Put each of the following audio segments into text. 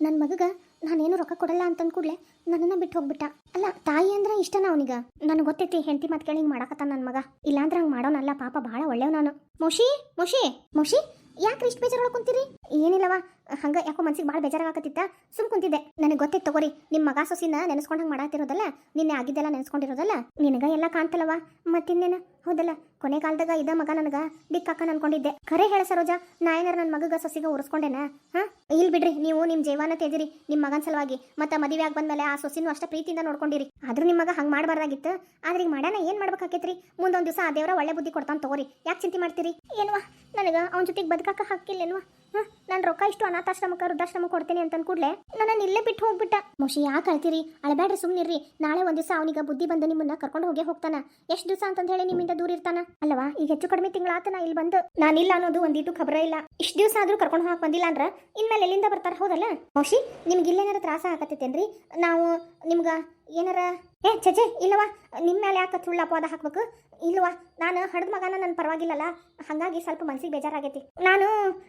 ನನ್ನ ಮಗಗ ನಾನೇನು ರೊಕ್ಕ ಕೊಡಲ್ಲ ಅಂತಂದ ಕೂಡಲೇ ನನ್ನನ್ನು ಬಿಟ್ಟು ಹೋಗ್ಬಿಟ್ಟ. ಅಲ್ಲ, ತಾಯಿ ಅಂದ್ರೆ ಇಷ್ಟನ ಅವನಿಗ? ನನಗೆ ಗೊತ್ತೈತಿ, ಹೆಂಡತಿ ಮಾತು ಕೇಳಿ ಹಿಂಗೆ ಮಾಡಕತ್ತ ನನ್ನ ಮಗ. ಇಲ್ಲಾಂದ್ರೆ ಹಂಗೆ ಮಾಡೋನಲ್ಲ, ಪಾಪ ಭಾಳ ಒಳ್ಳೆಯವ ನಾನು. ಮೋಶಿ ಮೋಶಿ ಮೋಶಿ, ಯಾಕೆ ಇಷ್ಟು ಬೇಜಾರೊಳಗೆ ಕುಂತೀರಿ? ಏನಿಲ್ಲವ, ಹಂಗ ಯಾಕೋ ಮನ್ಸಿಗೆ ಭಾಳ ಬೇಜಾರಾಗತ್ತಿತ್ತ ಸುಮ್ ಕುಂತಿದ್ದೆ. ನನಗೆ ಗೊತ್ತಿತ್ತು ತಗೋರಿ ನಿಮ್ಮ ಮಗ ಸೊಸಿನ ನೆನೆಸ್ಕೊಂಡು ಹಂಗೆ ಮಾಡತ್ತಿರೋದಲ್ಲ ನಿನ್ನೆ ಆಗಿದ್ದೆಲ್ಲ ನೆನೆಸ್ಕೊಂಡಿರೋದಲ್ಲ, ನಿನಗ ಎಲ್ಲ ಕಾಣ್ತಲ್ಲವ? ಮತ್ತಿನ್ನೇನ? ಹೌದಲ್ಲ, ಕೊನೆ ಕಾಲದಾಗ ಇದ ಮಗ ನನಗ ದಿಕ್ಕಕ್ಕ ಅನ್ಕೊಂಡಿದ್ದೆ ಖರೆ ಹೇಳ ಸರೋಜ, ನಾ ಏನಾರ ನನ್ನ ಮಗಗ ಸೊಸಿಗ ಉರ್ಸ್ಕೊಂಡೇನ? ಹಾ? ಇಲ್ಲಿ ಬಿಡ್ರಿ, ನೀವು ನಿಮ್ಮ ಜೀವನ ತೇಜಿರಿ ನಿಮ್ಮ ಮಗನ ಸಲುವಾಗಿ. ಮತ್ತೆ ಮದುವೆ ಆಗಿ ಬಂದ್ಮೇಲೆ ಆ ಸೊಸಿನೂ ಅಷ್ಟ ಪ್ರೀತಿಯಿಂದ ನೋಡ್ಕೊಂಡಿರಿ. ಆದ್ರೂ ನಿಮ್ಮ ಮಗ ಹಂಗೆ ಮಾಡಬಾರ್ದಾಗಿತ್ತು. ಆದ್ರೆ ಈಗ ಮಾಡ್ಯಾನ ಏನು ಮಾಡ್ಬೇಕಾಕೈತ್ರಿ? ಮುಂದೊಂದು ದಿವಸ ಆ ದೇವರ ಒಳ್ಳೆ ಬುದ್ಧಿ ಕೊಡ್ತಾನೆ ತಗೋರಿ. ಯಾಕೆ ಚಿಂತೆ ಮಾಡ್ತೀರಿ? ಏನ್ವಾ ನನಗೆ ಅವನ ಜೊತೆಗೆ ಬದುಕಕ್ಕ ಹಕ್ಕಿಲ್ಲೇನ್ವಾ? ಹಾಂ ನಾನು ರೊಕ್ಕ ಇಷ್ಟು ಅನಾಥಾಶ್ರಮಕ್ಕೆ ವೃದ್ಧಾಶ್ರಮ ಕೊಡ್ತೀನಿ ಅಂತ ಕೂಡಲೇ ನನ್ನ ಇಲ್ಲೇ ಬಿಟ್ಟು ಹೋಗ್ಬಿಟ್ಟ. ಮುಷಿ ಯಾಕೆ ಅಳ್ತೀರಿ? ಅಳಬೇಡ್ರಿ ಸುಮ್ಮನಿರ್ರಿ ನಾಳೆ ಒಂದು ದಿವಸ ಅವನಿಗೆ ಬುದ್ಧಿ ಬಂದು ನಿಮ್ಮನ್ನ ಕರ್ಕೊಂಡು ಹೋಗೇ ಹೋಗ್ತಾನ. ಎಷ್ಟು ದಿವಸ ಅಂತಂದು ಹೇಳಿ ನಿಮ್ಮಿಂದ ದೂರ ಇರ್ತಾನ? ಅಲ್ವಾ ಈಗ ಹೆಚ್ಚು ಕಡಿಮೆ ತಿಂಗಳಾತನ ಇಲ್ಲಿ ಬಂದು? ನಾನಿಲ್ಲ ಅನ್ನೋದು ಒಂದಿಟ್ಟು ಖಬರ ಇಲ್ಲ. ಇಷ್ಟು ದಿವಸ ಆದರೂ ಕರ್ಕೊಂಡು ಹೋಗಕ್ಕೆ ಬಂದಿಲ್ಲ ಅಂದ್ರೆ ಇನ್ಮೇಲೆ ಎಲ್ಲಿಂದ ಬರ್ತಾರ? ಹೌದಲ್ಲ? ಮೌಷಿ ನಿಮ್ಗೆ ಇಲ್ಲೇನಾರ ತ್ರಾಸ ಆಗತ್ತೈತೇನ್ರಿ ನಾವು ನಿಮ್ಗೆ ಏನಾರ ಏ ಚಜೆ ಇಲ್ಲವಾ ನಿಮ್ಮ ಮೇಲೆ ಯಾಕೆ ಸುಳ್ಳು ಅಪವಾದ ಹಾಕ್ಬೇಕು? ಇಲ್ವಾ ನಾನು ಹಡದ ಮಗನ ನನ್ನ ಪರವಾಗಿಲ್ಲಲ್ಲ. ಹಾಗಾಗಿ ಸ್ವಲ್ಪ ಮನ್ಸಿಗೆ ಬೇಜಾರಾಗೈತಿ. ನಾನು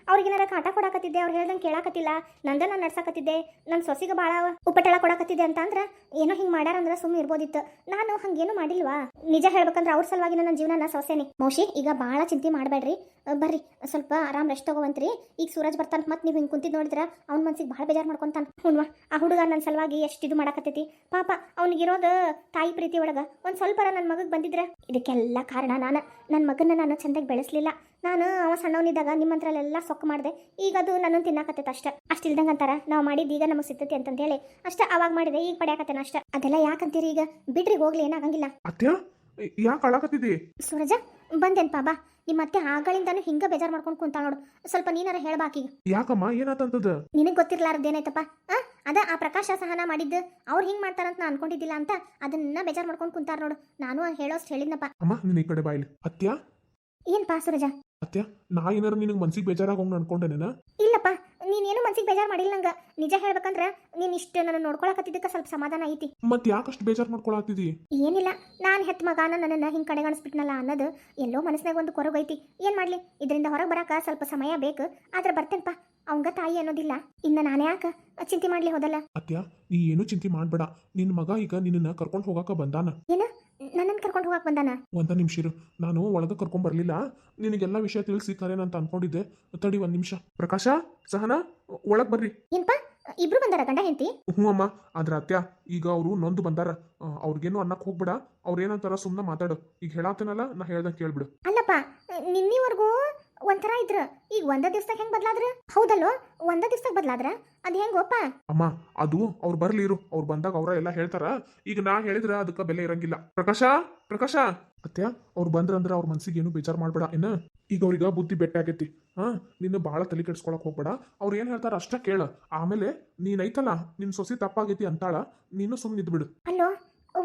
ಅವ್ರಿಗೇನಾರ ಕಾಟ ಕೊಡಾಕತ್ತಿದ್ದೆ, ಅವ್ರು ಹೇಳ್ದಂಗೆ ಕೇಳಾಕತ್ತಿಲ್ಲ. ನಂದ ನಾನು ನಡ್ಸಾಕತ್ತಿದ್ದೆ. ನನ್ನ ಸೊಸಿಗೆ ಭಾಳ ಉಪಟಳ ಕೊಡಾಕತ್ತಿದ್ದೆ ಅಂತ ಅಂದ್ರೆ ಏನೋ ಹಿಂಗೆ ಮಾಡ್ಯಾರ ಅಂದ್ರೆ ಸುಮ್ಮನೆ ಇರ್ಬೋದಿತ್ತು. ನಾನು ಹಂಗೇನು ಮಾಡಿಲ್ವಾ? ನಿಜ ಹೇಳ್ಬೇಕಂದ್ರೆ ಅವ್ರ ಸಲುವಾಗಿ ನನ್ನ ಜೀವನ ಸೊಸೆನಿ. ಮೋಶಿ ಈಗ ಭಾಳ ಚಿಂತೆ ಮಾಡಬೇಡ್ರಿ. ಬರ್ರಿ, ಸ್ವಲ್ಪ ಆರಾಮ್ ರೆಸ್ಟ್ ತಗೋವಂತ್ರಿ ಈಗ ಸೂರಜ್ ಬರ್ತಾನೆ ಮತ್ತೆ ನೀವು ಹಿಂಗೆ ಕುಂತಿದ್ದು ನೋಡಿದ್ರೆ ಅವ್ನ ಮನ್ಸಿಗೆ ಭಾಳ ಬೇಜಾರು ಮಾಡ್ಕೊಂತಾನ. ಹುಣ್ವಾ ಆ ಹುಡುಗ ನನ್ನ ಸಲುವಾಗಿ ಎಷ್ಟು ಇದು ಮಾಡಾಕತ್ತೈತಿ. ಪಾಪ ಅವ್ನಿಗಿರೋದು ತಾಯಿ ಪ್ರೀತಿ ಒಳಗೆ ಒಂದು ಸ್ವಲ್ಪ ನನ್ನ ಮಗಗೆ ಬಂದಿದ್ರೆ. ಇದಕ್ಕೆಲ್ಲ ಕಾರಣ ನಾನು. ನನ್ನ ಮಗನ ನಾನು ಚಂದಾಗಿ ಬೆಳೆಸಲಿಲ್ಲ. ನಾನು ಅವ ಸಣ್ಣವನಿದ್ದಾಗ ನಿಮ್ಮ ಹತ್ರಲೆಲ್ಲ ಸೊಕ್ಕ ಮಾಡಿದೆ. ಈಗ ಅದು ನನ್ನ ತಿನ್ನಾಕತ್ತೈತೆ ಅಷ್ಟೇ. ಅಷ್ಟಿಲ್ದಂಗೆ ಅಂತಾರೆ ಅಂತಾರ. ನಾವು ಮಾಡಿದ್ದು ಈಗ ನಮಗೆ ಸಿಗ್ತೈತಿ ಅಂತಂತ ಹೇಳಿ ಅಷ್ಟೇ ಅವಾಗ ಮಾಡಿದೆ ಈಗ ಪಡೆಯಕತ್ತೇನೆ ಅಷ್ಟೇ. ಅದೆಲ್ಲ ಯಾಕಂತೀರಿ ಈಗ? ಬಿಡ್ರಿ ಹೋಗ್ಲಿ ಏನಾಗಂಗಿಲ್ಲ. ಅತ್ಯ ಯಾಕೆ ಅಳಾಕತ್ತಿದಿ? ಸೂರಜ ಬಂದೇನ್ಪಾ ಬಾ. ನಿಮ್ಮ ಮತ್ತೆ ಆಗಳಿಂದಾನು ಹಿಂಗ ಬೇಜಾರ್ ಮಾಡ್ಕೊಂಡು ಕುಂತಾಳ ನೋಡು. ಸ್ವಲ್ಪ ನೀನಾರ ಹೇಳ್ಬಾಕಿ ಯಾಕಮ್ಮ ಏನಾತಂತದ? ನಿನಗೆ ಗೊತ್ತಿರ್ಲಾರ್ದೇನೈತಪ್ಪ ಆ ಅದ ಆ ಪ್ರಕಾಶ ಸಹನ ಮಾಡಿದ್ದು. ಅವ್ರು ಹಿಂಗ್ ಮಾಡ್ತಾರಂತ ನಾ ಅನ್ಕೊಂಡಿದ್ದಿಲ್ಲ ಅಂತ ಅದನ್ನ ಬೇಜಾರ್ ಮಾಡ್ಕೊಂಡು ಕುಂತಾರ ನೋಡು. ನಾನು ಹೇಳೋಷ್ಟು ಹೇಳಿದ್ನಪ್ಪ. ಅಮ್ಮ ನೀನ್ ಈ ಕಡೆ ಬಾಯ್ಲಿ ಅತ್ಯ ಏನ್ಪಾ ಸುರಜ? ಅತ್ಯ ನಾ ಏನಾರ ನಿನಗೆ ಮನ್ಸಿಗೆ ಬೇಜಾರಾಗ ಅನ್ಕೊಂಡೇನೇನ? ಇಲ್ಲಪ್ಪ ನೀನೇನು ಮನ್ಸಿಗೆ ಬೇಜಾರು ಮಾಡಿಲ್ಲ ನಂಗ? ನಿಜ ಹೇಳ್ಬೇಕಂದ್ರ ನೀನು ಇಷ್ಟು ನನ್ನ ನೋಡ್ಕೊಳಕತ್ತಿದ್ದಕ್ಕೆ ಸ್ವಲ್ಪ ಸಮಾಧಾನ ಐತಿ. ಮತ್ ಯಾಕಷ್ಟು ಬೇಜಾರ್ ಮಾಡ್ಕೊಳತ್ತಿದಿ ಏನಿಲ್ಲ ನಾನು ಹೆತ್ ಮಗಾನ ನನ್ನನ್ನ ಹಿಂಗೆ ಕಡೆಗಣಿಸ್ಬಿಟ್ನಲ್ಲ ಅನ್ನೋದು ಎಲ್ಲೋ ಮನಸ್ನಾಗ ಒಂದು ಕೊರಗೈತಿ. ಏನು ಮಾಡ್ಲಿ? ಇದರಿಂದ ಹೊರಗೆ ಬರಕ ಸ್ವಲ್ಪ ಸಮಯ ಬೇಕು ಆದ್ರೆ ಬರ್ತೇನಪ್ಪ ಅವಂಗ ತಾಯಿ ಅನ್ನೋದಿಲ್ಲ. ಇನ್ನು ನಾನೇ ಯಾಕೆ ಚಿಂತೆ ಮಾಡ್ಲಿ ಹೋದಲ್ಲ? ಅತ್ಯ ನೀ ಏನು ಚಿಂತೆ ಮಾಡ್ಬೇಡ. ನಿನ್ ಮಗ ಈಗ ನಿನ್ನ ಕರ್ಕೊಂಡು ಹೋಗಾಕ ಬಂದಾನ. ಏನು? ನನ್ನನ್ನು ಕರ್ಕೊಂಡು ಹೋಗಕ್ಕೆ ಬಂದಾನ? ಒಂದ ನಿಮಿಷ ಇರು. ನಾನು ಒಳಗೆ ಕರ್ಕೊಂಡ್ ಬರ್ಲಿಲ್ಲ. ನಿನಗೆಲ್ಲ ವಿಷಯ ತಿಳಿಸಿ ಅಂತ ಅನ್ಕೊಂಡಿದ್ದೆ. ತಡಿ ಒಂದು ನಿಮಿಷ. ಪ್ರಕಾಶ ಸಹನಾ ಒಳಗೆ ಬರ್ರಿ. ಏನಪ್ಪ ಇಬ್ರು ಬಂದಾರ ಗಂಡ ಹೆಂಡತಿ? ಹ್ಞೂ ಅಮ್ಮ. ಆದ್ರ ಅತ್ಯ ಈಗ ಅವರು ನೊಂದು ಬಂದಾರ. ಅವ್ರಿಗೇನು ಅನ್ನಕ್ ಹೋಗ್ಬೇಡ. ಅವ್ರ ಏನಂತಾರ ಸುಮ್ಮನೆ ಮಾತಾಡು. ಈಗ ಹೇಳಾತನಲ್ಲ ನಾ ಹೇಳ್ದಂಗೆ ಕೇಳ್ಬಿಡು. ಅಲ್ಲಪ್ಪ ನಿನ್ನಿವರೆಗೂ ಒಂಥರ ಇದ್ರ. ಈಗ ಒಂದ ದಿವ್ಸದಾಗ ಹೆಂಗ್ ಬದ್ಲಾದ್ರ? ಹೌದಲ್ವ? ಒಂದ ದಿವ್ಸದಾಗ ಬದ್ಲಾದ್ರ? ಅದ್ ಹೆಂಗೋಪ ಅಮ್ಮ ಅದು ಅವ್ರು ಬರ್ಲಿ ಇರು. ಅವ್ರು ಬಂದಾಗ ಅವ್ರ ಎಲ್ಲ ಹೇಳ್ತಾರ. ಈಗ ನಾ ಹೇಳಿದ್ರ ಅದಕ್ಕೆ ಬೆಲೆ ಇರಂಗಿಲ್ಲ. ಪ್ರಕಾಶ? ಪ್ರಕಾಶ? ಅತ್ಯ ಅವ್ರು ಬಂದ್ರಂದ್ರ ಅವ್ರ ಮನ್ಸಿಗೆ ಏನು ಬೇಜಾರ್ ಮಾಡ್ಬೇಡ. ಏನ? ಈಗ ಅವ್ರಿಗೆ ಬುದ್ಧಿ ಬೆಟ್ಟ ಆಗೈತಿ. ಹಾ ನಿನ್ನ ಬಾಳ ತಲೆ ಕೆಡ್ಸ್ಕೊಳಕ್ ಹೋಗ್ಬೇಡ. ಅವ್ರು ಏನ್ ಹೇಳ್ತಾರ ಅಷ್ಟ ಕೇಳ. ಆಮೇಲೆ ನೀನ್ ಐತಲ್ಲ ನಿನ್ ಸೊಸಿ ತಪ್ಪಾಗೈತಿ ಅಂತಾಳ ನೀನು ಸುಮ್ಮನೆ ಇದ್ಬಿಡು. ಅಲ್ಲೋ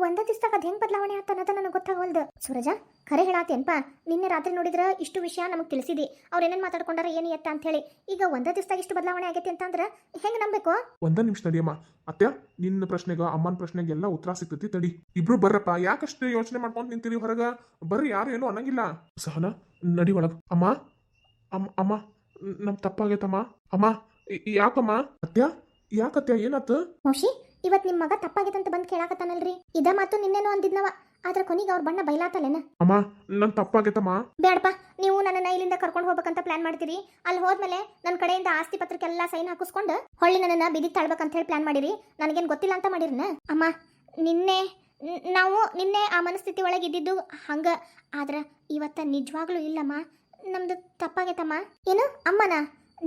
ಒಂದ ದಿವಸದಾಗ ಅದ್ ಹೆಂಗ್ ಬದಲಾವಣೆ ಆತ ಅನ್ನೋದ ನನಗೆ ಗೊತ್ತಾಗವಲ್ದು ಸೂರಜ ಖರೆ ಹೇಳಾತೇನ್ಪ? ನಿನ್ನೆ ರಾತ್ರಿ ನೋಡಿದ್ರ ಇಷ್ಟು ವಿಷಯ ನಮಗೆ ತಿಳಿಸಿದಿ. ಅವ್ರು ಏನೇನು ಮಾತಾಡ್ಕೊಂಡಾರ ಏನು ಎತ್ತ ಅಂತ ಹೇಳಿ ಈಗ ಒಂದ ದಿವಸದಾಗ ಇಷ್ಟು ಬದಲಾವಣೆ ಆಗೈತಿ ಅಂತಂದ್ರೆ ಹೆಂಗ್ ನಂಬೇಕು ಒಂದ ನಿಮಿಷ ತಡಿಯಮ್ಮ ಅತ್ಯ ನಿನ್ನ ಪ್ರಶ್ನೆಗ ಅಮ್ಮನ ಪ್ರಶ್ನೆಗೆ ಎಲ್ಲ ಉತ್ತರ ಸಿಗ್ತೈತಿ ತಡಿ. ಇಬ್ರು ಬರ್ರಪ್ಪ ಯಾಕಷ್ಟು ಯೋಚನೆ ಮಾಡ್ಕೊಂಡು ನಿಂತೀರಿ ಹೊರಗ? ಬರ್ರಿ ಯಾರು ಏನು ಅನ್ನಂಗಿಲ್ಲ. ಸಹನ ನಡಿ ಒಳಗ. ಅಮ್ಮ ಅಮ್ಮ ಅಮ್ಮ ನಮ್ ತಪ್ಪಾಗೈತಮ್ಮ. ಅಮ್ಮ ಯಾಕಮ್ಮ? ಅತ್ಯ ಯಾಕತ್ಯ ಏನಾತ? ಮೋಶಿ ಇವತ್ ನಿಮ್ ಮಗ ತಪ್ಪಾಗೈತಂತ ಬಂದ್ ಕೇಳಾಕತ್ತಾನಲ್ರಿ. ಇದ ಮಾತು ನಿನ್ನೇನು ಅಂದಿದ್ನವ. ಆದ್ರೆ ಕೊನಿಗೆ ಅವ್ರ ಬಣ್ಣ ಬೈಲಾತಲೇನ ಅಮ್ಮ ನನ್ ತಪ್ಪಾಗೈತಮ್ಮ. ಬೇಡಪ್ಪ ನೀವು ನನ್ನ ಇಲ್ಲಿಂದ ಕರ್ಕೊಂಡು ಹೋಗ್ಬೇಕಂತ ಪ್ಲಾನ್ ಮಾಡ್ತೀರಿ. ಅಲ್ಲಿ ಹೋದ್ಮೇಲೆ ನನ್ನ ಕಡೆಯಿಂದ ಆಸ್ತಿ ಪತ್ರಕ್ಕೆಲ್ಲ ಸೈನ್ ಹಾಕಿಸ್ಕೊಂಡು ಹೊಳ್ಳಿ ನನ್ನನ್ನ ಬಿದಿಗೆ ತಾಳ್ಬೇಕಂತ ಹೇಳಿ ಪ್ಲಾನ್ ಮಾಡಿರಿ. ನನಗೇನು ಗೊತ್ತಿಲ್ಲ ಅಂತ ಮಾಡಿರಿನ? ಅಮ್ಮ ನಿನ್ನೆ ನಾವು ನಿನ್ನೆ ಆ ಮನಸ್ಥಿತಿ ಒಳಗೆ ಇದ್ದಿದ್ದು ಹಂಗ. ಆದ್ರೆ ಇವತ್ತ ನಿಜವಾಗ್ಲೂ ಇಲ್ಲಮ್ಮ. ನಮ್ದು ತಪ್ಪಾಗೈತಮ್ಮ. ಏನು? ಅಮ್ಮನ?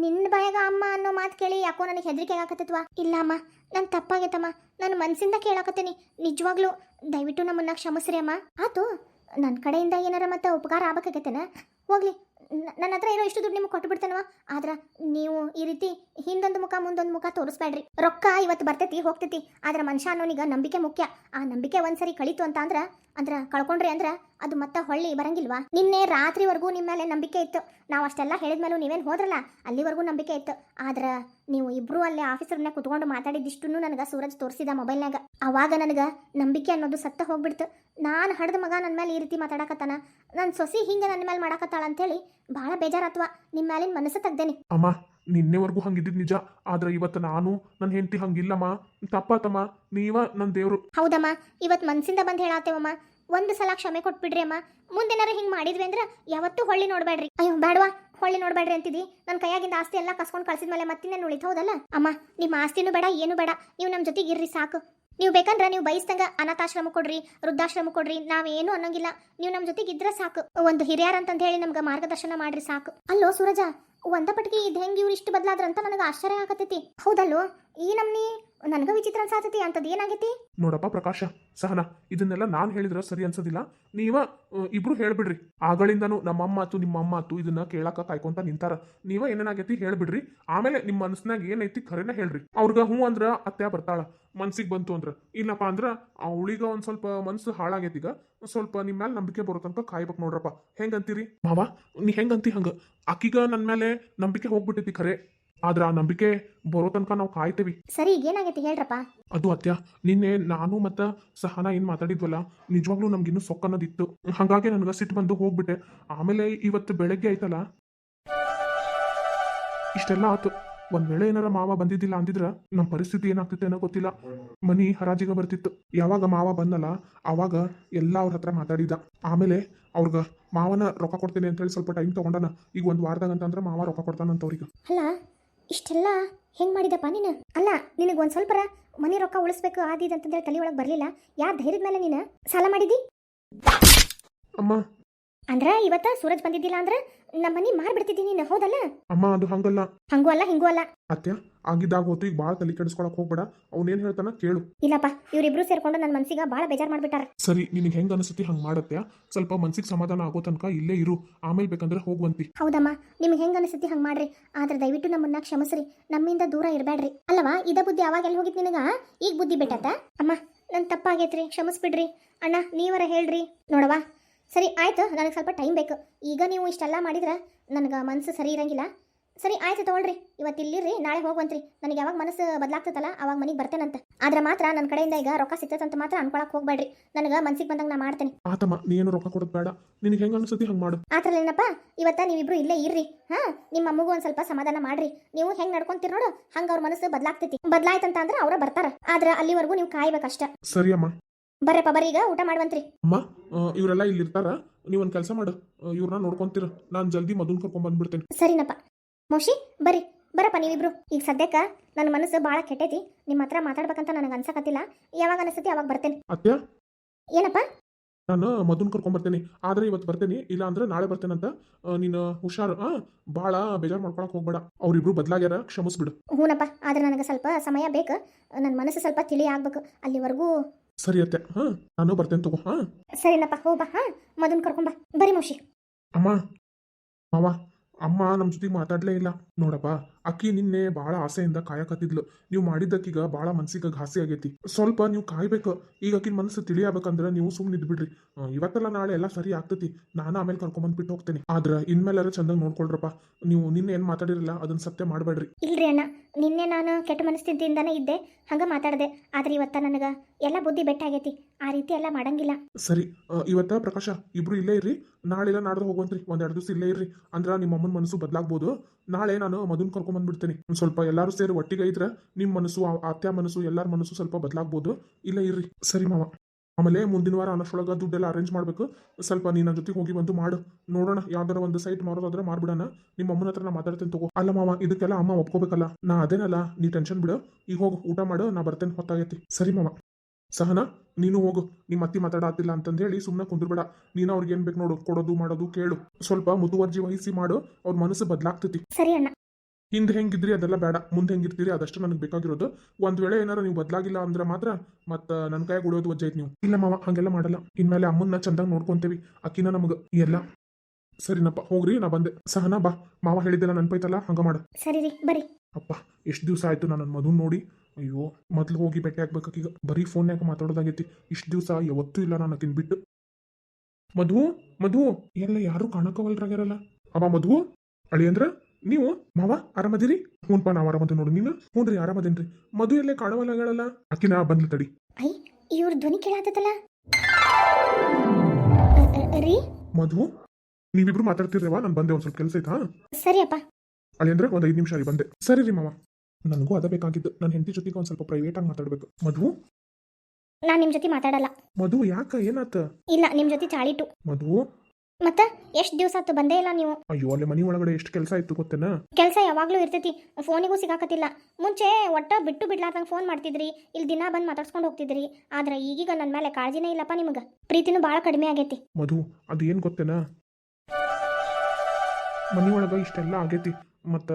ನಿನ್ನ ಬಾಯಾಗ ಅಮ್ಮ ಅನ್ನೋ ಮಾತು ಕೇಳಿ ಯಾಕೋ ನನಗೆ ಹೆದರಿಕೆ ಆಗಕತ್ತಿತ್ವಾ? ಇಲ್ಲ ಅಮ್ಮ ನನ್ನ ತಪ್ಪಾಗೈತಮ್ಮ ನಾನು ಮನಸ್ಸಿಂದ ಕೇಳಾಕತ್ತೀನಿ. ನಿಜವಾಗ್ಲೂ ದಯವಿಟ್ಟು ನಮ್ಮನ್ನ ಕ್ಷಮಿಸ್ರಿ ಅಮ್ಮ. ಆತು ನನ್ನ ಕಡೆಯಿಂದ ಏನಾರ ಮತ್ತೆ ಉಪಕಾರ ಆಗ್ಬೇಕಾಗೈತೇನ? ಹೋಗ್ಲಿ. ನನ್ನ ಹತ್ರ ಇರೋ ಇಷ್ಟು ದುಡ್ಡು ನಿಮ್ಗೆ ಕೊಟ್ಟು ಬಿಡ್ತೇನವ ಆದ್ರೆ ನೀವು ಈ ರೀತಿ ಹಿಂದೊಂದು ಮುಖ, ಮುಂದೊಂದು ಮುಖ ತೋರಿಸ್ಬೇಡ್ರಿ. ರೊಕ್ಕ ಇವತ್ತು ಬರ್ತೈತಿ, ಹೋಗ್ತೈತಿ. ಆದ್ರೆ ಮನುಷ್ಯ ಅನ್ನೋನಿಗೆ ನಂಬಿಕೆ ಮುಖ್ಯ. ಆ ನಂಬಿಕೆ ಒಂದ್ಸರಿ ಕಳಿತು ಅಂತ ಅಂದ್ರ ಅಂದ್ರ ಕಳ್ಕೊಂಡ್ರಿ ಅಂದ್ರ ಅದು ಮತ್ತೆ ಹೊಳ್ಳಿ ಬರಂಗಿಲ್ವಾ? ನಿನ್ನೆ ರಾತ್ರಿವರೆಗೂ ನಿಮ್ಮ ಮೇಲೆ ನಂಬಿಕೆ ಇತ್ತು. ನಾವು ಅಷ್ಟೆಲ್ಲ ಹೇಳಿದ್ಮೇಲೂ ನೀವೇನು ಹೋದ್ರಲ್ಲ, ಅಲ್ಲಿವರೆಗೂ ನಂಬಿಕೆ ಇತ್ತು. ಆದ್ರೆ ನೀವು ಇಬ್ರು ಅಲ್ಲೇ ಆಫೀಸರ್ನ ಕುತ್ಕೊಂಡು ಮಾತಾಡಿದಿಷ್ಟು ನನಗೆ ಸೂರಜ್ ತೋರಿಸಿದ ಮೊಬೈಲ್ನಾಗ ಅವಾಗ ನನಗೆ ನಂಬಿಕೆ ಅನ್ನೋದು ಸತ್ತ ಹೋಗ್ಬಿಡ್ತು. ನಾನು ಹಡ್ದ ಮಗ ನನ್ನ ಮೇಲೆ ಈ ರೀತಿ ಮಾತಾಡಕತ್ತಾನ. ನನ್ನ ಸೊಸಿ ಹಿಂಗೆ ನನ್ನ ಮೇಲೆ ಮಾಡಾಕತ್ತಾಳ ಅಂತೇಳಿ ಭಾಳ ಬೇಜಾರಾತ್ವ ನಿಮ್ಮ ಮೇಲಿನ ಮನಸ್ಸು ತೆಗ್ದೇನಿ. ಅಮ್ಮ ನಿನ್ನೆವರೆಗೂ ಹಂಗಿದ್ದಿದ್ ನಿಜ ಆದ್ರೆ ಇವತ್ತು ನಾನು ನನ್ನ ಹೆಂಡತಿ ಹಂಗಿಲ್ಲಮ್ಮ. ತಪ್ಪಾತಮ್ಮ ನೀವ ನನ್ನ ದೇವ್ರು. ಹೌದಮ್ಮ ಇವತ್ತು ಮನ್ಸಿಂದ ಬಂದು ಹೇಳಾತೇವಮ್ಮ. ಒಂದು ಸಲ ಕ್ಷಮೆ ಕೊಟ್ಬಿಡ್ರಿ ಅಮ್ಮ. ಮುಂದೇನಾರ ಹಿಂಗೆ ಮಾಡಿದ್ವಿ ಅಂದ್ರೆ ಯಾವತ್ತೂ ಹೊಳ್ಳಿ ನೋಡ್ಬೇಡ್ರಿ ಅಯ್ಯೋ ಬೇಡವಾ ಹೊಳ್ಳಿ ನೋಡ್ಬೇಡ್ರಿ ಅಂತಿದ್ದಿ ನನ್ನ ಕೈಯಾಗಿಂದ ಆಸ್ತಿ ಎಲ್ಲ ಕಸ್ಕೊಂಡು ಕಳ್ಸಿದ್ಮೇಲೆ ಮತ್ತಿನ್ನೇನು ಉಳಿತು ಹೌದಲ್ಲ? ಅಮ್ಮ ನಿಮ್ಮ ಆಸ್ತಿನೂ ಬೇಡ ಏನು ಬೇಡ. ನೀವು ನಮ್ಮ ಜೊತೆಗೆ ಇರ್ರಿ ಸಾಕು. ನೀವು ಬೇಕಂದ್ರೆ ನೀವು ಬಯಸ್ದಂಗ ಅನಾಥಾಶ್ರಮ ಕೊಡ್ರಿ, ವೃದ್ಧಾಶ್ರಮ ಕೊಡ್ರಿ, ನಾವೇನು ಅನ್ನೋಂಗಿಲ್ಲ. ನೀವು ನಮ್ಮ ಜೊತೆಗೆ ಇದ್ರೆ ಸಾಕು. ಒಂದು ಹಿರಿಯರ್ ಅಂತಂದು ಹೇಳಿ ನಮ್ಗೆ ಮಾರ್ಗದರ್ಶನ ಮಾಡ್ರಿ ಸಾಕು. ಅಲ್ಲೋ ಸೂರಜ, ಒಂದ ಪಟ್ಟಿಗೆ ಇದು ಹೆಂಗೆ ಇವ್ರು ಇಷ್ಟು ಬದಲಾದ್ರಂತ ನನಗೆ ಆಶ್ಚರ್ಯ ಆಗತೈತಿ. ಹೌದಲ್ಲೋ? ಈ ನಮ್ನಿ, ನನಗ ವಿಚಿತ್ರ ಅನ್ಸಾತತಿ, ಅಂತದ್ ಏನಾಗೈತಿ? ನೋಡಪ್ಪ ಪ್ರಕಾಶ, ಸಹನ, ಇದನ್ನೆಲ್ಲ ನಾನು ಹೇಳಿದ್ರ ಸರಿ ಅನ್ಸೋದಿಲ್ಲ. ನೀವ ಇಬ್ರು ಹೇಳ್ಬಿಡ್ರಿ. ಆಗಳಿಂದನು ನಮ್ಮ ಅಮ್ಮ ಆತು ನಿಮ್ಮ ಅಮ್ಮ ಆತು ಇದನ್ನ ಕೇಳಾಕ ಕಾಯ್ಕೊಂತ ನಿಂತಾರ. ನೀವ ಏನೇನಾಗೈತಿ ಹೇಳ್ಬಿಡ್ರಿ. ಆಮೇಲೆ ನಿಮ್ಮ ಮನಸ್ನಾಗ ಏನೈತಿ ಖರೇನ ಹೇಳ್ರಿ. ಅವ್ರಗ ಹ್ಞೂ ಅಂದ್ರ ಅತ್ಯ ಬರ್ತಾಳ. ಮನ್ಸಿಗೆ ಬಂತು ಅಂದ್ರ. ಇಲ್ಲಪ್ಪ ಅಂದ್ರ ಅವಳಿಗ ಒಂದ್ ಸ್ವಲ್ಪ ಮನ್ಸು ಹಾಳಾಗೈತಿ ಸ್ವಲ್ಪ ನಿಮ್ಮ ಮೇಲೆ ನಂಬಿಕೆ ಬರೋ ತನಕ ಕಾಯ್ಬೇಕು ನೋಡ್ರಪ್ಪ. ಹೆಂಗಂತೀರಿ? ಮಾವ, ನೀ ಹೆಂಗಂತಿ ಹಂಗ? ಅಕ್ಕಿಗ ನನ್ನ ಮೇಲೆ ನಂಬಿಕೆ ಹೋಗ್ಬಿಟ್ಟೈತಿ ಖರೆ. ಆದ್ರ ಆ ನಂಬಿಕೆ ಬರೋ ತನಕ ನಾವು ಕಾಯ್ತೇವಿ. ಸರಿ ಈಗ ಏನಾಗೈತಿ ಹೇಳ್ರಪ್ಪ? ಅದು ಅತ್ಯ ನಿನ್ನೆ ನಾನು ಮತ್ತ ಸಹನ ಏನ್ ಮಾತಾಡಿದ್ವಲ್ಲ ನಿಜವಾಗ್ಲೂ ನಮ್ಗಿನ್ನೂ ಸೊಕ್ಕ ಅನ್ನೋದಿತ್ತು ಹಂಗಾಗಿ ನನ್ಗ ಸಿಟ್ಟು ಬಂದು ಹೋಗ್ಬಿಟ್ಟೆ. ಆಮೇಲೆ ಇವತ್ತು ಬೆಳಗ್ಗೆ ಆಯ್ತಲ್ಲ? ಇಷ್ಟೆಲ್ಲ ಆತು. ಒಂದ್ ವೇಳೆ ಏನಾರ ಮಾವ ಬಂದಿದ್ದಿಲ್ಲ ಅಂದಿದ್ರ ನಮ್ಮ ಪರಿಸ್ಥಿತಿ ಏನಾಗ್ತಿತ್ತು ಏನೋ ಗೊತ್ತಿಲ್ಲ. ಮನಿ ಹರಾಜಿಗೆ ಬರ್ತಿತ್ತು. ಯಾವಾಗ ಮಾವ ಬಂದಲ್ಲ ಅವಾಗ ಎಲ್ಲ ಅವ್ರ ಹತ್ರ ಮಾತಾಡಿದ ಆಮೇಲೆ ಅವ್ರಗ ಮಾವನ ರೊಕ್ಕ ಕೊಡ್ತೀನಿ ಅಂತ ಹೇಳಿ ಸ್ವಲ್ಪ ಟೈಮ್ ತಗೊಂಡನ. ಈಗ ಒಂದ್ ವಾರದಾಗ ಅಂತಂದ್ರ ಮಾವ ರೊಕ್ಕ ಕೊಡ್ತಾನಂತ ಅವ್ರಿಗೆ. ಅಲ್ಲ ಇಷ್ಟೆಲ್ಲ ಹೆಂಗ್ ಮಾಡಿದಪ್ಪ ನೀನು? ಅಲ್ಲ ನಿನಗೆ ಒಂದು ಸ್ವಲ್ಪರ ಮನೆ ರೊಕ್ಕ ಉಳಿಸ್ಬೇಕು ಆದಿದ ಅಂತಂದೇಳಿ ತಲೆ ಒಳಗೆ ಬರಲಿಲ್ಲ. ಯಾರ ಧೈರ್ಯದ ಮೇಲೆ ನೀನು? ಸಾಲ ಮಾಡಿದಿ? ಅಮ್ಮ. ಅಂದ್ರ ಇವತ್ತ ಸೂರಜ್ ಬಂದಿದ್ದಿಲ್ಲ ಅಂದ್ರ ನಮ್ಮ ಮನೆ ಮಾರ್ಬಿಡ್ತಿದ್ದಿ ನೀನು ಹೌದಲ್ಲ? ಅಮ್ಮ ಅದು ಹಂಗಲ್ಲ. ಹಂಗೂ ಅಲ್ಲ ಹಿಂಗೂ ಅಲ್ಲ. ಅತ್ಯ ಆಗಿದ್ದಾಗ ಹೋತು ಈಗ ಭಾಳ ತಲೆ ಕೆಡಿಸ್ಕೊಳಕ್ ಹೋಗ್ಬೇಡ. ಅವನೇನ್ ಹೇಳ್ತಾನ ಕೇಳು. ಇಲ್ಲಪ್ಪ ಇವರಿಬ್ರು ಸೇರ್ಕೊಂಡು ನನ್ನ ಮನ್ಸಿಗೆ ಭಾಳ ಬೇಜಾರ್ ಮಾಡ್ಬಿಟ್ಟಾರ. ಸರಿ ನಿನಗೆ ಹೆಂಗ್ ಅನಿಸುತ್ತೆ ಹಂಗ್ ಮಾಡತ್ತೆ? ಸ್ವಲ್ಪ ಮನ್ಸಿಗೆ ಸಮಾಧಾನ ಆಗೋ ತನಕ ಇಲ್ಲೇ ಇರು. ಆಮೇಲೆ ಬೇಕಂದ್ರೆ ಹೋಗುವಂತಿ. ಹೌದಮ್ಮ ನಿಮ್ಗೆ ಹೆಂಗ್ ಅನಿಸುತ್ತೆ ಹಂಗ್ ಮಾಡ್ರಿ. ಆದ್ರೆ ದಯವಿಟ್ಟು ನಮ್ಮನ್ನ ಕ್ಷಮಿಸ್ರಿ. ನಮ್ಮಿಂದ ದೂರ ಇರಬೇಡ್ರಿ. ಅಲ್ಲವಾ ಇದ ಬುದ್ಧಿ ಅವಾಗ ಎಲ್ಲಿ ಹೋಗಿತ್ತು ನಿನಗ? ಈಗ ಬುದ್ಧಿ ಬಿಟ್ಟತ್ತ? ಅಮ್ಮ ನನ್ ತಪ್ಪಾಗೈತ್ರಿ ಕ್ಷಮಿಸ್ಬಿಡ್ರಿ. ಅಣ್ಣ ನೀವರ ಹೇಳ್ರಿ. ನೋಡವಾ ಸರಿ ಆಯ್ತು ನನಗೆ ಸ್ವಲ್ಪ ಟೈಮ್ ಬೇಕು. ಈಗ ನೀವು ಇಷ್ಟೆಲ್ಲ ಮಾಡಿದ್ರೆ ನನಗೆ ಮನಸ್ಸು ಸರಿ ಇರಂಗಿಲ್ಲ. ಸರಿ ಆಯ್ತು ತಗೊಳ್ರಿ. ಇವತ್ತು ಇಲ್ಲಿರಿ ನಾಳೆ ಹೋಗುವಂತ್ರಿ ನನಗೆ ಯಾವಾಗ ಮನಸ್ಸು ಬದಲಾಗ್ತದಲ್ಲ ಅವಾಗ ಮನೆಗೆ ಬರ್ತೇನಂತ. ಆದ್ರೆ ಮಾತ್ರ ನನ್ನ ಕಡೆಯಿಂದ ಈಗ ರೊಕ್ಕ ಸಿಗ್ತದಂತ ಮಾತ್ರ ಅನ್ಕೊಳಕ್ ಹೋಗ್ಬೇಡ್ರಿ. ನನಗೆ ಮನ್ಸಿಗೆ ಬಂದಂಗೆ ನಾ ಮಾಡ್ತೇನೆ. ಆತಮ್ಮ ನೀನು ರೊಕ್ಕ ಕೊಡೋದು ಬೇಡ. ನಿನಗೆ ಹೆಂಗ್ ಅನ್ಸುತ್ತೆ ಹಂಗೆ ಮಾಡು. ಆತರ ಏನಪ್ಪ ಇವತ್ತ ನೀವಿಬ್ರು ಇಲ್ಲೇ ಇರ್ರಿ. ಹಾ ನಿಮ್ಮ ಅಮ್ಮಗೂ ಒಂದ್ ಸ್ವಲ್ಪ ಸಮಾಧಾನ ಮಾಡ್ರಿ. ನೀವು ಹೆಂಗ್ ನಡ್ಕೊಂತೀರ ನೋಡು ಹಂಗ ಅವ್ರ ಮನಸ್ಸು ಬದ್ಲಾಗ್ತೈತಿ. ಬದ್ಲಾಯ್ತಂತ ಅಂದ್ರೆ ಅವ್ರ ಬರ್ತಾರ. ಆದ್ರ ಅಲ್ಲಿವರೆಗೂ ನೀವು ಕಾಯ್ಬೇಕಷ್ಟ. ಸರಿ ಅಮ್ಮ. ಬರ್ರಪ್ಪ ಬರ್ರಿ ಈಗ ಊಟ ಮಾಡುವಂತ್ರಿ. ಅಮ್ಮ ಇವರೆಲ್ಲ ಇಲ್ಲಿರ್ತಾರ. ನೀವೊಂದ್ ಕೆಲಸ ಮಾಡು. ಇವ್ರನ್ನ ನೋಡ್ಕೊಂತೀರ. ನಾನು ಜಲ್ದಿ ಮದುವೆ ಕರ್ಕೊಂಡ್ ಬಂದ್ಬಿಡ್ತೇನೆ. ಸರಿನಪ್ಪ. ಮೋಶಿ ಬರ್ರಿ. ಬರಪ್ಪ ನೀವಿಬ್ರು. ಈಗ ಸದ್ಯಕ್ಕ ನನ್ನ ಮನಸ್ಸು ಭಾಳ ಕೆಟ್ಟೈತಿ. ನಿಮ್ಮ ಹತ್ರ ಮಾತಾಡ್ಬೇಕಂತ ನನಗೆ ಅನ್ಸಕತ್ತಿಲ್ಲ. ಯಾವಾಗ ಅನಿಸುತ್ತೆ ಅವಾಗ ಬರ್ತೇನೆ. ಅತ್ಯ ಏನಪ್ಪ? ನಾನು ಮದುನ್ ಕರ್ಕೊಂಡ್ ಬರ್ತೇನೆ. ಆದ್ರೆ ಇವತ್ತು ಬರ್ತೇನೆ. ಇಲ್ಲ ಅಂದ್ರೆ ನಾಳೆ ಬರ್ತೇನೆ ಅಂತ ನೀನು ಹುಷಾರು ಆ ಭಾಳ ಬೇಜಾರು ಮಾಡ್ಕೊಳಕ್ ಹೋಗ್ಬೇಡ. ಅವ್ರಿಬ್ರು ಬದ್ಲಾಗ್ಯಾರ ಕ್ಷಮಿಸ್ಬಿಡು. ಹೂನಪ್ಪ ಆದ್ರೆ ನನಗೆ ಸ್ವಲ್ಪ ಸಮಯ ಬೇಕು. ನನ್ನ ಮನಸ್ಸು ಸ್ವಲ್ಪ ತಿಳಿ ಆಗ್ಬೇಕು. ಅಲ್ಲಿವರೆಗೂ ಸರಿ ಅತ್ತೆ ಹಾ ನಾನು ಬರ್ತೇನೆ ತಗೋ ಹಾ. ಸರಿನಪ್ಪ ಹೋಗ್ಬಾ ಹಾ. ಮದನ್ ಕರ್ಕೊಂಬಾ ಬರಿ ಮುಷಿ ಅಮ್ಮ ಮಾವ. ಅಮ್ಮ ನಮ್ಮ ಜೊತೆ ಮಾತಾಡಲೇ ಇಲ್ಲ. ನೋಡಪ್ಪ ಅಕ್ಕಿ ನಿನ್ನೆ ಬಹಳ ಆಸೆಯಿಂದ ಕಾಯಕತ್ತಿದ್ಲು. ನೀವು ಮಾಡಿದ್ದಕ್ಕೀಗ ಬಹಳ ಮನ್ಸಿಗೆ ಘಾಸಿ ಆಗೈತಿ. ಸ್ವಲ್ಪ ನೀವು ಕಾಯ್ಬೇಕು. ಈಗ ಅಕ್ಕಿನ ಮನಸ್ಸು ತಿಳಿಯಬೇಕಂದ್ರೆ ನೀವು ಸುಮ್ಮನೆ ಇದ್ಬಿಡ್ರಿ. ಇವತ್ತೆಲ್ಲ ನಾಳೆ ಎಲ್ಲ ಸರಿ ಆಗ್ತತಿ. ನಾನು ಆಮೇಲೆ ಕರ್ಕೊಂಬಂದ್ಬಿಟ್ಟು ಹೋಗ್ತೇನೆ. ಆದ್ರೆ ಇನ್ಮೇಲೆ ಚಂದಾಗಿ ನೋಡ್ಕೊಳ್ರಪ್ಪ. ನೀವು ನಿನ್ನೆ ಏನ್ ಮಾತಾಡಿರಲ್ಲ ಅದನ್ನ ಸತ್ಯ ಮಾಡಬೇಡ್ರಿ. ಇಲ್ರಿ ಅಣ್ಣ. ನಿನ್ನೆ ನಾನು ಕೆಟ್ಟ ಮನಸ್ಥಿತಿಯಿಂದನೇ ಇದ್ದೆ. ಹಂಗ ಮಾತಾಡದೆ. ಆದ್ರೆ ಇವತ್ತ ನನಗ ಎಲ್ಲ ಬುದ್ಧಿ ಬೆಟ್ಟಾಗೈತಿ ಆ ರೀತಿ ಎಲ್ಲ ಮಾಡಂಗಿಲ್ಲ. ಸರಿ. ಇವತ್ತ ಪ್ರಕಾಶ ಇಬ್ರು ಇಲ್ಲೇ ಇರ್ರಿ. ನಾಳೆಲ್ಲ ನಾಡ್ದು ಹೋಗುವಂತ್ರಿ. ಒಂದೆರಡು ದಿವಸ ಇಲ್ಲೇ ಇರ್ರಿ. ಅಂದ್ರ ನಿಮ್ಮ ಅಮ್ಮನ ಮನಸ್ಸು ಬದಲಾಗ್ಬೋದು. ನಾಳೆ ನಾನು ಮದುವೆ ಕರ್ಕೊಂಡ್ ಬಂದ್ಬಿಡ್ತೇನೆ. ಸ್ವಲ್ಪ ಎಲ್ಲಾರು ಸೇರಿ ಒಟ್ಟಿಗೆ ಇದ್ರೆ ನಿಮ್ಮ ಮನಸ್ಸು ಆತ್ಯ ಮನಸ್ಸು, ಎಲ್ಲಾರ ಮನಸ್ಸು ಸ್ವಲ್ಪ ಬದಲಾಗ್ಬೋದು. ಇಲ್ಲ ಇರ್ರಿ. ಸರಿ ಮಾವ. ಆಮೇಲೆ ಮುಂದಿನ ವಾರ ಅನ್ನೋಷ್ಟೊಳಗೆ ದುಡ್ಡೆಲ್ಲ ಅರೇಂಜ್ ಮಾಡಬೇಕು. ಸ್ವಲ್ಪ ನೀನು ನನ್ನ ಜೊತೆಗೆ ಹೋಗಿ ಬಂದು ಮಾಡು. ನೋಡೋಣ, ಯಾವ್ದಾರ ಒಂದು ಸೈಟ್ ಮಾರೋದಾದ್ರೆ ಮಾಡ್ಬಿಡೋಣ. ನಿಮ್ಮ ಅಮ್ಮನ ಹತ್ರ ನಾ ಮಾತಾಡ್ತೀನಿ ತಗೋ. ಅಲ್ಲ ಮಾವ, ಇದಕ್ಕೆಲ್ಲ ಅಮ್ಮ ಒಪ್ಕೋಬೇಕಲ್ಲ. ನಾ ಅದೇನಲ್ಲ, ನೀ ಟೆನ್ಷನ್ ಬಿಡು. ಈಗ ಹೋಗು, ಊಟ ಮಾಡು, ನಾ ಬರ್ತೇನೆ, ಹೊತ್ತಾಗೈತಿ. ಸರಿ ಮಾವ. ಸಹನಾ, ನೀನು ಹೋಗು. ನಿಮ್ಮ ಅತ್ತಿ ಮಾತಾಡಾತಿಲ್ಲ ಅಂತಂದು ಹೇಳಿ ಸುಮ್ಮನೆ ಕುಂದ್ರಬೇಡ. ನೀನು ಅವ್ರಿಗೆ ಏನ್ ಬೇಕು ನೋಡು, ಕೊಡೋದು, ಮಾಡೋದು ಕೇಳು. ಸ್ವಲ್ಪ ಮುತುವರ್ಜಿ ವಹಿಸಿ ಮಾಡು. ಅವ್ರ ಮನಸ್ಸು ಬದಲಾಗ್ತೈತಿ. ಸರಿ ಅಣ್ಣ. ಹಿಂದೆ ಹೆಂಗಿದ್ರಿ ಅದೆಲ್ಲ ಬೇಡ. ಮುಂದೆ ಹೆಂಗಿರ್ತೀರಿ ಅದಷ್ಟು ನನಗೆ ಬೇಕಾಗಿರೋದು. ಒಂದ್ ವೇಳೆ ಏನಾರ ನೀವು ಬದಲಾಗಿಲ್ಲ ಅಂದ್ರೆ ಮಾತ್ರ ಮತ್ತ ನನ್ನ ಕೈಯಾಗ ಉಳಿಯೋದು ವಜ್ಜೈತ್ ಐತಿ ನೀವು. ಇಲ್ಲ ಮಾವ ಹಂಗೆಲ್ಲ ಮಾಡಲ್ಲ. ಇನ್ಮೇಲೆ ಅಮ್ಮನ್ನ ಚಂದಾಗಿ ನೋಡ್ಕೊಂತೇವಿ. ಅಕ್ಕಿನ ನಮಗ ಎಲ್ಲ. ಸರಿನಪ್ಪ ಹೋಗ್ರಿ ನಾ ಬಂದೆ. ಸಹನಾ ಬಾ. ಮಾವ ಹೇಳಿದ್ದೆಲ್ಲ ನೆನ್ಪೈತಲ್ಲ? ಹಂಗ ಮಾಡು. ಸರಿ ರೀ ಬರ್ರಿ. ಅಪ್ಪ ಎಷ್ಟು ದಿವಸ ಆಯ್ತು ನಾನು ನನ್ನ ಮಧು ನೋಡಿ. ಅಯ್ಯೋ ಮೊದ್ಲು ಹೋಗಿ ಭೇಟಿ ಆಗ್ಬೇಕೀಗ ಬರೀ ಫೋನ್ಯಾಗ ಮಾತಾಡೋದಾಗೈತಿ. ಇಷ್ಟು ದಿವಸ ಯಾವತ್ತೂ ಇಲ್ಲ ನಾನು ತಿನ್ಬಿಟ್ಟು ಮಧು ಮಧು ಎಲ್ಲ ಯಾರು ಕಾಣಕವಲ್ರಾಗ್ಯಾರಲ್ಲ ಅವ ಮಧು ಅಳಿ ಅಂದ್ರ ನೀವು? ಮಾವ ಆರಾಮದಿರಿ? ಹ್ಞೂನ್ಪ ನಾವು ಆರಾಮದ ನೋಡು. ನೀನು? ಹ್ಞೂ ರೀ ಆರಾಮದೇನ್ರಿ. ಮಧು ಎಲ್ಲೇ ಕಾಣವಲ್ಲಾಗ್ಯಾಳಲ್ಲ ಆಕಿನ ಬಂದ್ಲು ತಡಿ. ಐ ಇವ್ರ ಧ್ವನಿ ಕೇಳಾತದಲ್ಲ ರೀ? ಮಧು ನೀವಿಬ್ರು ಮಾತಾಡ್ತಿರ್ರೇವಾ? ನಾನು ಬಂದೆ ಒಂದ್ ಸ್ವಲ್ಪ ಕೆಲಸ ಐತಾ ಸರಿ ಅಪ್ಪ. ಅಲ್ಲಿ ಅಂದ್ರೆ ಒಂದು ಐದು ನಿಮಿಷ ಅಲ್ಲಿ ಬಂದೆ. ಸರಿ ರೀ ಮಾವ. ನನಗೂ ಅದ ಬೇಕಾಗಿದ್ದು. ನನ್ನ ಹೆಂಡತಿ ಜೊತೆಗೆ ಒಂದು ಸ್ವಲ್ಪ ಪ್ರೈವೇಟ್ ಆಗಿ ಮಾತಾಡ್ಬೇಕು. ಮಧು? ನಾನು ನಿಮ್ಮ ಜೊತೆ ಮಾತಾಡಲ್ಲ. ಮಧು ಯಾಕ? ಏನಾತ? ಇಲ್ಲ ನಿಮ್ಮ ಜೊತೆ ಚಾಳಿಟು. ಮಧು? ಮತ್ತೆ ಎಷ್ಟು ದಿವಸ ಆತು ಬಂದೇ ಇಲ್ಲ ನೀವು? ಅಯ್ಯೋ ಅಲ್ಲಿ ಮನಿ ಒಳಗಡೆ ಎಷ್ಟು ಕೆಲಸ ಇತ್ತು ಗೊತ್ತೇನ? ಕೆಲಸ ಯಾವಾಗಲೂ ಇರ್ತೈತಿ ಫೋನಿಗೂ ಸಿಗಾಕತ್ತಿಲ್ಲ. ಮುಂಚೆ ಒಟ್ಟ ಬಿಟ್ಟು ಬಿಡ್ಲಾರ್ದಂಗ ಫೋನ್ ಮಾಡ್ತಿದ್ರಿ ಇಲ್ಲಿ ದಿನ ಬಂದು ಮಾತಾಡ್ಸ್ಕೊಂಡು ಹೋಗ್ತಿದ್ರಿ. ಆದ್ರೆ ಈಗೀಗ ನನ್ನ ಮೇಲೆ ಕಾಳಜಿನೇ ಇಲ್ಲಪ್ಪ ನಿಮಗೆ. ಪ್ರೀತಿನೂ ಭಾಳ ಕಡಿಮೆ ಆಗೈತಿ. ಮಧು ಅದು ಏನು ಗೊತ್ತೇನ? ಮನಿ ಒಳಗ ಇಷ್ಟೆಲ್ಲ ಆಗೈತಿ ಮತ್ತ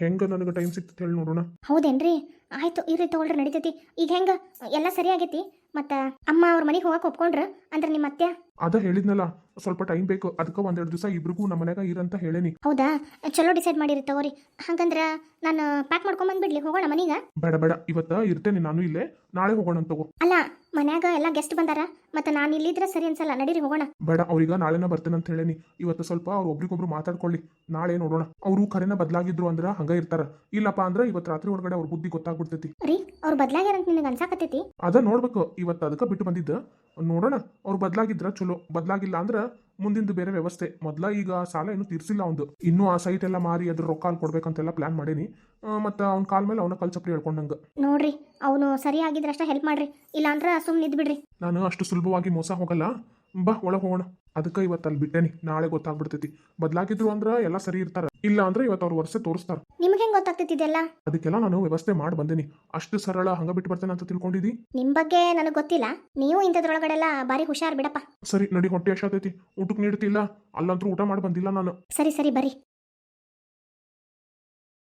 ಹೆಂಗ ನನಗೆ ಟೈಮ್ ಸಿಕ್ತೈತಿ ಹೇಳಿ ನೋಡೋಣ. ಹೌದೇನ್ರಿ? ಆಯ್ತು ಇರ್ರಿ ತಗೊಳ್ರಿ ನಡಿತೈತಿ. ಈಗ ಹೆಂಗ ಎಲ್ಲ ಸರಿ ಆಗೈತಿ? ಮತ್ತ ಅಮ್ಮ ಅವ್ರ ಮನೆಗೆ ಹೋಗಕ್ಕೆ ಒಪ್ಕೊಂಡ್ರ? ಅಂದ್ರೆ ನಿಮ್ಮ ಅತ್ತೆ ಅದ ಹೇಳಿದ್ನಲ್ಲ ಸ್ವಲ್ಪ ಟೈಮ್ ಬೇಕು ಅದಕ್ಕೆ ಒಂದೆರಡು ದಿವಸ ಇಬ್ರಿಗೂ ನಮ್ಮ ಮನ್ಯಾಗ ಇರಂತ ಹೇಳೇನಿ. ಹೌದಾ? ಚಲೋ ಡಿಸೈಡ್ ಮಾಡಿರಿ ತಗೋರಿ. ಹಂಗಂದ್ರ ನಾನು ಪ್ಯಾಕ್ ಮಾಡ್ಕೊಂಬಂದ್ಬಿಡ್ಲಿ ಹೋಗೋಣ ಮನೀಗ? ಬೇಡ ಬೇಡ ಇವತ್ತ ಇರ್ತೇನೆ ನಾನು ಇಲ್ಲೇ ನಾಳೆ ಹೋಗೋಣ ಅಂತ ತಗೋ. ಅಲ್ಲ ಮನ್ಯಾಗ ಎಲ್ಲ ಗೆಸ್ಟ್ ಬಂದಾರ ಮತ್ತೆ ನಾನು ಇಲ್ಲಿದ್ರೆ ಸರಿ ಅನ್ಸಲ್ಲ ನಡೀರಿ ಹೋಗೋಣ. ಬೇಡ ಅವ್ರೀಗ ನಾಳೆನ ಬರ್ತೇನೆ ಅಂತ ಹೇಳೇನಿ. ಇವತ್ತು ಸ್ವಲ್ಪ ಅವ್ರು ಒಬ್ರಿಗೊಬ್ರು ಮಾತಾಡ್ಕೊಳ್ಳಿ ನಾಳೆ ನೋಡೋಣ. ಅವರು ಕರೆನ ಬದಲಾಗಿದ್ರು ಅಂದ್ರ ಹಂಗ ಇರ್ತಾರ. ಇಲ್ಲಪ್ಪ ಅಂದ್ರ ಇವತ್ತು ರಾತ್ರಿ ಒಳಗಡೆ ಅವ್ರ ಬುದ್ಧಿ ಗೊತ್ತಾಗ್ಬಿಡ್ತೈತಿ. ರೀ ಅವ್ರು ಬದ್ಲಾಗ್ಯಾರಂತ ನಿನಗೆ ಅನ್ಸಾಕತ್ತೈತಿ? ಅದ ನೋಡ್ಬೇಕು ಇವತ್ತು ಅದಕ್ಕೆ ಬಿಟ್ಟು ಬಂದಿದ್ದ. ನೋಡೋಣ. ಅವ್ರು ಬದಲಾಗಿದ್ರ ಚಲೋ. ಬದಲಾಗಿಲ್ಲ ಅಂದ್ರೆ ಮುಂದಿಂದು ಬೇರೆ ವ್ಯವಸ್ಥೆ. ಮೊದಲ ಈಗ ಸಾಲ ಏನು ತೀರ್ಸಿಲ್ಲ ಅವ್ನು ಇನ್ನೂ ಆ ಸೈಟ್ ಎಲ್ಲ ಮಾರಿ ಅದ್ರ ರೊಕ್ಕ ಅಲ್ಲಿ ಕೊಡ್ಬೇಕಂತೆಲ್ಲ ಪ್ಲಾನ್ ಮಾಡೀನಿ. ಮತ್ತು ಅವ್ನ ಕಾಲ್ ಮೇಲೆ ಅವನ ಕಲ್ಚಪ್ರಿ ಹೇಳ್ಕೊಂಡಂಗೆ. ನೋಡ್ರಿ ಅವನು ಸರಿ ಆಗಿದ್ರಷ್ಟ ಹೆಲ್ಪ್ ಮಾಡ್ರಿ. ಇಲ್ಲಾಂದ್ರೆ ಸುಮ್ಮನೆ ಇದ್ಬಿಡ್ರಿ ನಾನು ಅಷ್ಟು ಸುಲಭವಾಗಿ ಮೋಸ ಹೋಗಲ್ಲ. ಬಾ ಒಳಗೆ ಹೋಗೋಣ. ಅದಕ್ಕೆ ಇವತ್ತು ಅಲ್ಲಿ ಬಿಟ್ಟೇನಿ ನಾಳೆ ಗೊತ್ತಾಗ್ಬಿಡ್ತೈತಿ. ಬದಲಾಗಿದ್ರು ಅಂದ್ರೆ ಎಲ್ಲ ಸರಿ ಇರ್ತಾರ. ಇಲ್ಲ ಅಂದ್ರೆ ಇವತ್ತು ಅವ್ರ ವರ್ಷ ತೋರಿಸ್ತಾರ. ನಿಮ್ಗೆ ಹೆಂಗೆ ಗೊತ್ತಾಗ್ತಿದ್ದೆಲ್ಲ ಅದಕ್ಕೆಲ್ಲ ನಾನು ವ್ಯವಸ್ಥೆ ಮಾಡಿ ಬಂದೇನಿ. ಅಷ್ಟು ಸರಳ ಹಂಗ ಬಿಟ್ಟು ಬರ್ತೇನೆ ಅಂತ ತಿಳ್ಕೊಂಡಿದ್ದಿ ನಿಮ್ ಬಗ್ಗೆ ನನಗೆ ಗೊತ್ತಿಲ್ಲ. ನೀವು ಇಂಥದ್ರೊಳಗಡೆಲ್ಲ ಬಾರಿ ಹುಷಾರ್ ಬಿಡಪ್ಪ. ಸರಿ ನಡಿ ಹೊಟ್ಟೆ ಎಷ್ಟಾತೈತಿ ಊಟಕ್ಕೆ ನೀಡ್ತಿಲ್ಲ. ಅಲ್ಲಂತೂ ಊಟ ಮಾಡಿ ಬಂದಿಲ್ಲ ನಾನು. ಸರಿ ಸರಿ ಬರ್ರಿ.